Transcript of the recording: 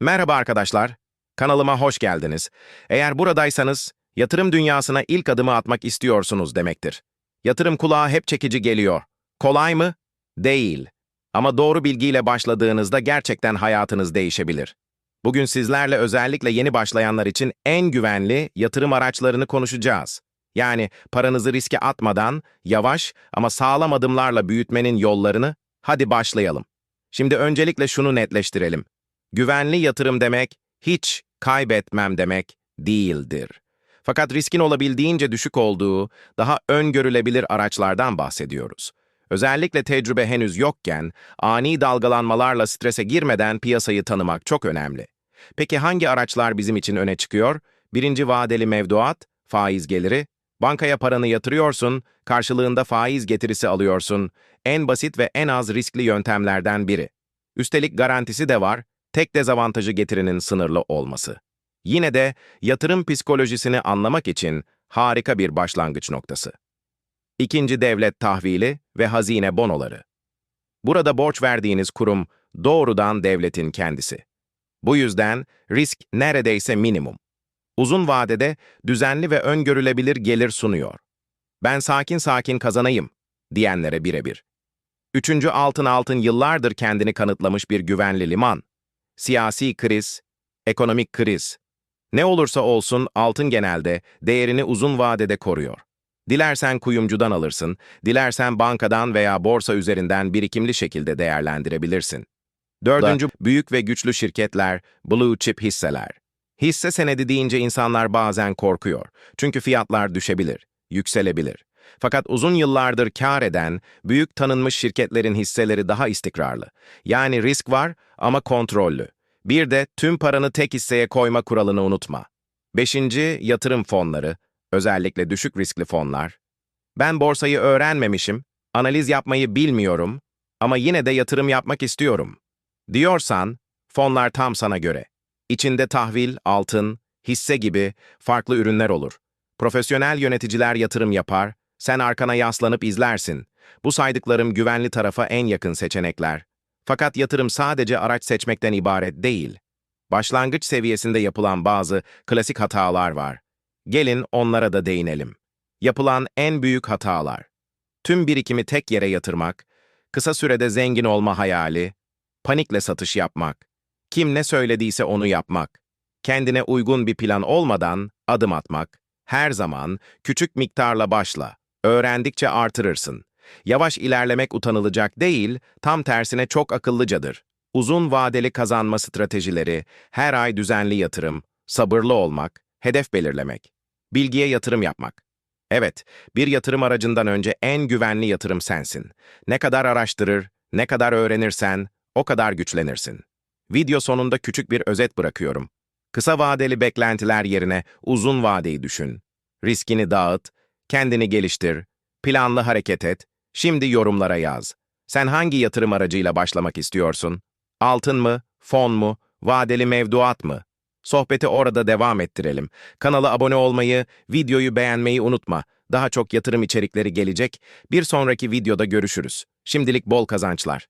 Merhaba arkadaşlar, kanalıma hoş geldiniz. Eğer buradaysanız, yatırım dünyasına ilk adımı atmak istiyorsunuz demektir. Yatırım kulağa hep çekici geliyor. Kolay mı? Değil. Ama doğru bilgiyle başladığınızda gerçekten hayatınız değişebilir. Bugün sizlerle özellikle yeni başlayanlar için en güvenli yatırım araçlarını konuşacağız. Yani paranızı riske atmadan, yavaş ama sağlam adımlarla büyütmenin yollarını, hadi başlayalım. Şimdi öncelikle şunu netleştirelim. Güvenli yatırım demek, hiç kaybetmem demek değildir. Fakat riskin olabildiğince düşük olduğu, daha öngörülebilir araçlardan bahsediyoruz. Özellikle tecrübe henüz yokken, ani dalgalanmalarla strese girmeden piyasayı tanımak çok önemli. Peki hangi araçlar bizim için öne çıkıyor? Birinci vadeli mevduat, faiz geliri, bankaya paranı yatırıyorsun, karşılığında faiz getirisi alıyorsun, en basit ve en az riskli yöntemlerden biri. Üstelik garantisi de var, tek dezavantajı getirinin sınırlı olması. Yine de yatırım psikolojisini anlamak için harika bir başlangıç noktası. İkinci devlet tahvili ve hazine bonoları. Burada borç verdiğiniz kurum doğrudan devletin kendisi. Bu yüzden risk neredeyse minimum. Uzun vadede düzenli ve öngörülebilir gelir sunuyor. Ben sakin sakin kazanayım diyenlere birebir. Üçüncü altın altın yıllardır kendini kanıtlamış bir güvenli liman. Siyasi kriz, ekonomik kriz. Ne olursa olsun altın genelde değerini uzun vadede koruyor. Dilersen kuyumcudan alırsın, dilersen bankadan veya borsa üzerinden birikimli şekilde değerlendirebilirsin. Dördüncü, büyük ve güçlü şirketler, blue chip hisseler. Hisse senedi deyince insanlar bazen korkuyor. Çünkü fiyatlar düşebilir, yükselebilir. Fakat uzun yıllardır kar eden, büyük tanınmış şirketlerin hisseleri daha istikrarlı. Yani risk var ama kontrollü. Bir de tüm paranı tek hisseye koyma kuralını unutma. Beşinci, yatırım fonları, özellikle düşük riskli fonlar. Ben borsayı öğrenmemişim, analiz yapmayı bilmiyorum ama yine de yatırım yapmak istiyorum. Diyorsan, fonlar tam sana göre. İçinde tahvil, altın, hisse gibi farklı ürünler olur. Profesyonel yöneticiler yatırım yapar, sen arkana yaslanıp izlersin. Bu saydıklarım güvenli tarafa en yakın seçenekler. Fakat yatırım sadece araç seçmekten ibaret değil. Başlangıç seviyesinde yapılan bazı klasik hatalar var. Gelin onlara da değinelim. Yapılan en büyük hatalar. Tüm birikimi tek yere yatırmak, kısa sürede zengin olma hayali, panikle satış yapmak, kim ne söylediyse onu yapmak, kendine uygun bir plan olmadan adım atmak, her zaman küçük miktarla başla, öğrendikçe artırırsın. Yavaş ilerlemek utanılacak değil, tam tersine çok akıllıcadır. Uzun vadeli kazanma stratejileri, her ay düzenli yatırım, sabırlı olmak, hedef belirlemek, bilgiye yatırım yapmak. Evet, bir yatırım aracından önce en güvenli yatırım sensin. Ne kadar araştırır, ne kadar öğrenirsen, o kadar güçlenirsin. Video sonunda küçük bir özet bırakıyorum. Kısa vadeli beklentiler yerine uzun vadeyi düşün. Riskini dağıt, kendini geliştir, planlı hareket et, şimdi yorumlara yaz. Sen hangi yatırım aracıyla başlamak istiyorsun? Altın mı, fon mu, vadeli mevduat mı? Sohbeti orada devam ettirelim. Kanala abone olmayı, videoyu beğenmeyi unutma. Daha çok yatırım içerikleri gelecek. Bir sonraki videoda görüşürüz. Şimdilik bol kazançlar.